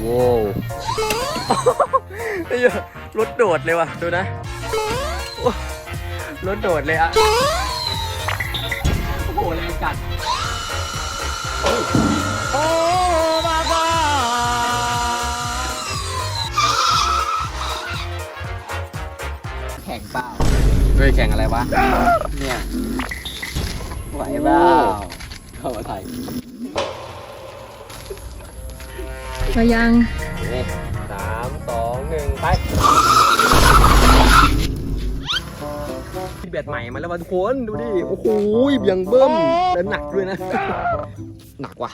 โว้วไอ้เหี้ยรถโดดเลยว่ะ ดูนะโอ้รถโดดเลยอะโอ้โหแรงกัดโอ้มาบ้าแข่งเปล่าเฮ้ยแข่งอะไรวะ เนี่ยไหวเปล่าเข้า เรายังนี่สามสองหนึ่งไปเบ็ดใหม่มาแล้วว่ะทุกคนดูดิ โอ้โหเบียงเบิ้มแล้วหนักด้วยนะ หนักว่ะ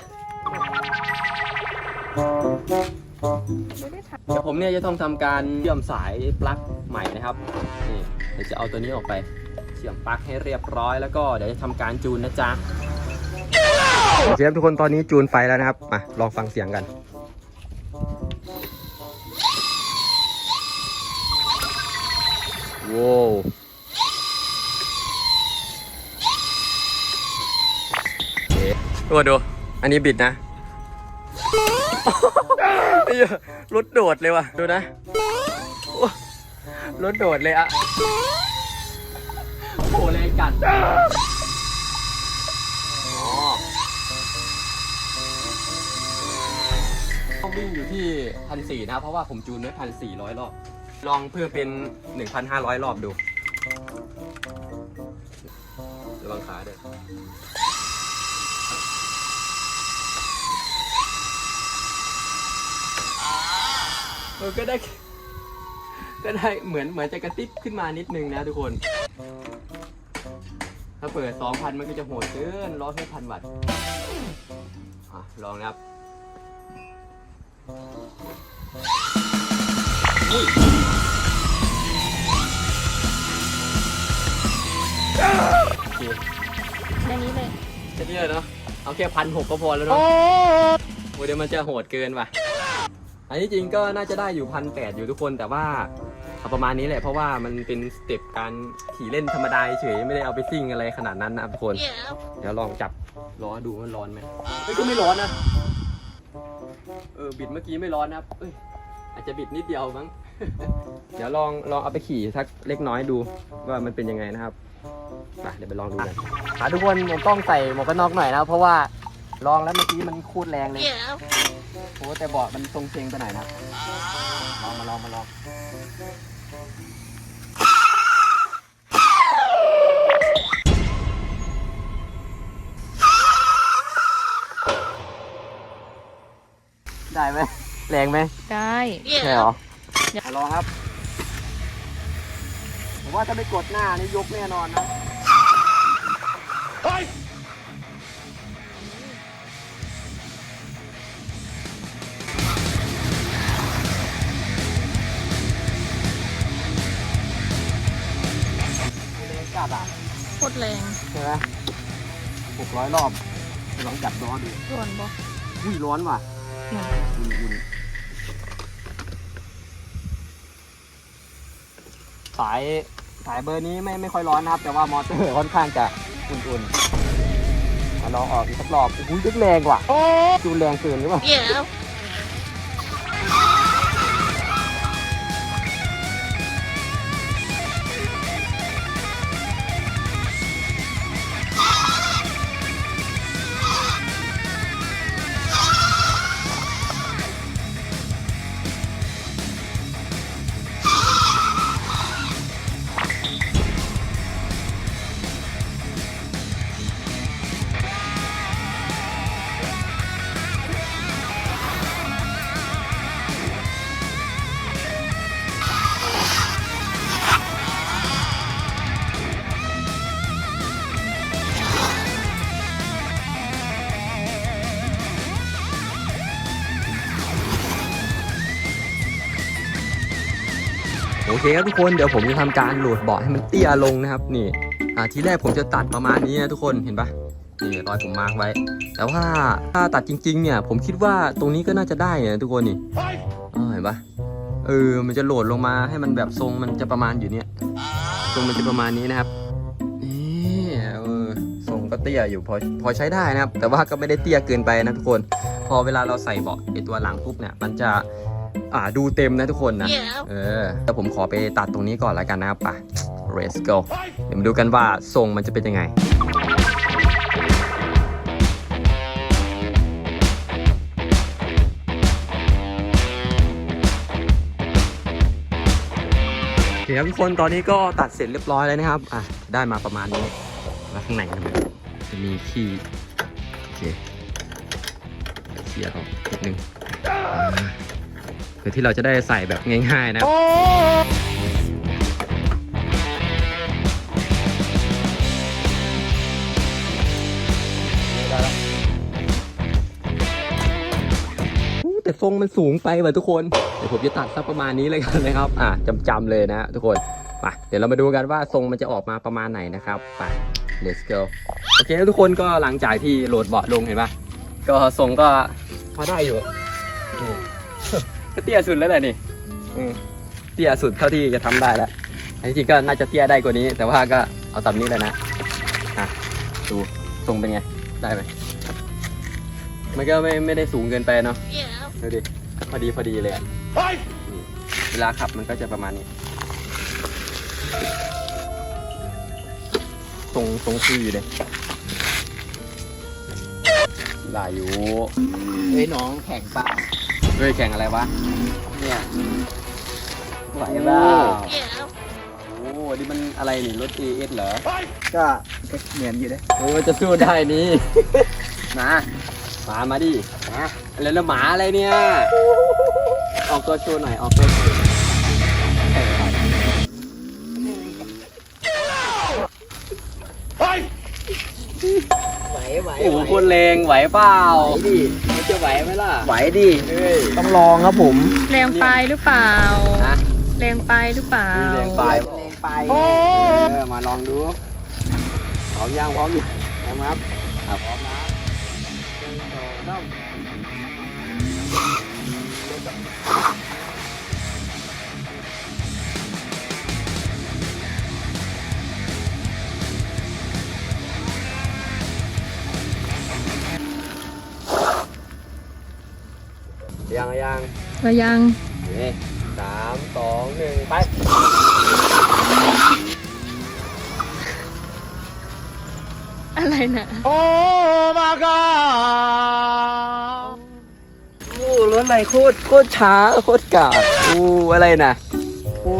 เดี๋ยวผมเนี่ยจะต้องทำการเชื่อมสายปลั๊กใหม่นะครับนี่เดี๋ยวจะเอาตัวนี้ออกไป เชื่อมปลั๊กให้เรียบร้อยแล้วก็เดี๋ยวจะทำการจูนนะจ๊ะโอเคครับทุกคนตอนนี้จูนไฟแล้วนะครับ มาลองฟังเสียงกัน โว้วโอเคดูดู อันนี้บิดนะไอ้เหี้ยรถโดดเลยว่ะ ดูนะโอ้รถโดดเลยอะโอ้โหแรงกัดอ๋อต้องวิ่งอยู่ที่พันสี่นะครับเพราะว่าผมจูนไว้พันสี่ร้อยรอบ ลองเพิ่มเป็นหนึ่งพันห้าร้อยรอบดูระวังขาเด้อเออก็ได้ ก็ได้เหมือนเหมือนจะกระติบขึ้นมานิดนึงนะทุกคน ถ้าเปิด 2,000 มันก็จะโหดเกินร้อยพันวัตต์ลองนะครับ แค่นี้เลยแค่นี้เลยเนาะเอาแค่พันหกก็พอแล้วเนาะโอ้ยเดี๋ยวมันจะโหดเกินว่ะ อันนี้จริงก็น่าจะได้อยู่พันแปดอยู่ทุกคนแต่ว่าเอาประมาณนี้แหละเพราะว่ามันเป็นสเต็ปการขี่เล่นธรรมดาเฉยไม่ได้เอาไปซิ่งอะไรขนาดนั้นนะครับทุกคน เดี๋ยวลองจับล้อดูมันร้อนไหมเฮ้ยก็ไม่ร้อนนะ เออบิดเมื่อกี้ไม่ร้อนนะครับเอ้ย อาจจะบิดนิดเดียวมั้ง เดี๋ยวลองลองเอาไปขี่สักเล็กน้อยดูว่ามันเป็นยังไงนะครับไปเดี๋ยวไปลองดูกันอะทุกคนผมต้องใส่หมวกกันน็อกหน่อยนะเพราะว่าลองแล้วเมื่อกี้มันคูดแรงเลยโอ้แต่เบาะมันทรงเชงไปหน่อยนะลองมาลองมาลองได้ไหม แรงไหมได้ใช่เหรอมาลองครับ ผมว่าถ้าไม่กดหน้านี่ยกแน่นอนนะแรงจัดอะโคตรแรงใช่ไหมหกร้อยรอบลองจับล้อดูส่วนบออุ้ยร้อนว่ะ อืมอุ่นๆสายสายเบอร์นี้ไม่ไม่ค่อยร้อนนะครับ แต่ว่ามอเตอร์ค่อนข้างจะอุ่นๆมาลองออกอีกสักรอบอุ้ยยึกแรงว่ะดูแรงเกินหรือเปล่าโครับทุกคนเดี๋ยวผมจะทำการโหลดเบาะให้มันเตี้ยลงนะครับนี่อ่าทีแรกผมจะตัดประมาณนี้นะทุกคนเห็นปะนี่รอยผมมาร์กไว้ แต่ว่าถ้าตัดจริง ๆ เนี่ย ผมคิดว่าตรงนี้ก็น่าจะได้นะทุกคนนี่เห็นปะเออมันจะโหลดลงมาให้มันแบบทรงมันจะประมาณอยู่เนี่ยทรงมันจะประมาณนี้นะครับนี่เออทรงก็เตี้ยอยู่พอพอใช้ได้นะครับ แต่ว่าก็ไม่ได้เตี้ยเกินไปนะทุกคน พอเวลาเราใส่เบาะไอตัวหลังปุ๊บเนี่ย มันจะ อ่าดูเต็มนะทุกคนนะ เออแต่ผมขอไปตัดตรงนี้ก่อนแล้วกันนะครับป่ะ let's go เดี๋ยวมาดูกันว่าทรงมันจะเป็นยังไงโอเคครับทุกคนตอนนี้ก็ตัดเสร็จเรียบร้อยแล้วนะครับ อะ ได้มาประมาณนี้ แล้วข้างในมันจะมีขี้โอเคเคลียร์ออกนิดนึง อ่าเพื่อที่เราจะได้ใส่แบบง่ายๆนะอู้แต่ทรงมันสูงไปว่ะทุกคน เดี๋ยวผมจะตัดสักประมาณนี้เลยกันนะครับ อะจำๆเลยนะทุกคนไปเดี๋ยวเรามาดูกันว่าทรงมันจะออกมาประมาณไหนนะครับไป let's go โอเคทุกคนก็หลังจากที่โหลดเบาะลงเห็นปะก็ทรงก็พอได้อยู่อืม ก็เตี้ยสุดแล้วแหละนี่อืมเตี้ยสุดเท่าที่จะทำได้แล้วอันที่จริงก็น่าจะเตี้ยได้กว่านี้ แต่ว่าก็เอาตามนี้เลยนะอะดูทรงเป็นไง ได้ไหมมันก็ไม่ไม่ได้สูงเกินไปเนาะ ดูดิพอดีพอดีเลยอะนี่เวลาขับมันก็จะประมาณนี้ตรงตรงคืออยู่เลยลายอยู่ เฮ้ยน้องแข่งเปล่า เฮ้ยแข่งอะไรวะ เนี่ยไหวเปล่าโอ้นี่มันอะไรนี่รถ AS เหรอ ก็เหมือนอยู่เลยโอ้ยมันจะสู้ได้นี่มาหมามาดิมาแล้วแล้วหมาอะไรเนี่ย ออกตัวโชว์หน่อย ออกตัวโชว์เออไหว ไหวโอ้โหคนแรงไหวเปล่าไหวดิมันจะไหวไหมล่ะไหวดิเฮ้ยต้องลองครับผมแรงไปหรือเปล่านะแรงไปหรือเปล่าแรงไปแรงไปเออมาลองดูพร้อมยังพร้อมอยู่พร้อมครับอะพร้อมนะหนึ่งสองามยังยังเรายังนี่สามสองหนึ่งไป อะไรนะโอ้มาก็โอ้รถอะไรโคตรโคตรช้าโคตรกาดอู้อะไรนะโอ้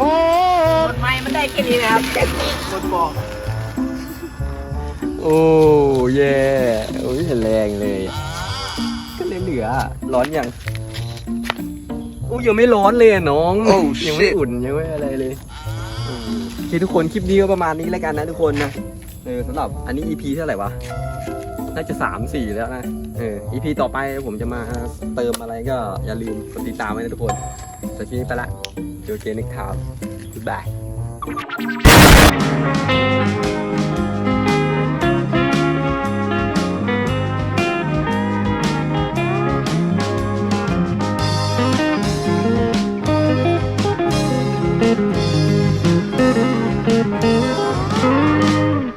โอ้รถไม้มันได้แค่นี้นะครับแค่นี้คนบอกโอ้เย่โอ้ยแรงเลยก็เลยเหลือร้อนยังอู้ยังไม่ร้อนเลยอะน้องยังไม่อุ่นยังไม่อะไรเลยอืมโอเคทุกคนคลิปนี้ก็ประมาณนี้แล้วกันนะทุกคนนะเออสำหรับอันนี้ EP เท่าไหร่วะน่าจะสามสี่แล้วนะเออ EP ต่อไปผมจะมาเติมอะไรก็อย่าลืมกดติดตามไว้นะทุกคนสำหรับคลิปนี้ไปละเจอกันในข่าวบ๊ายบาย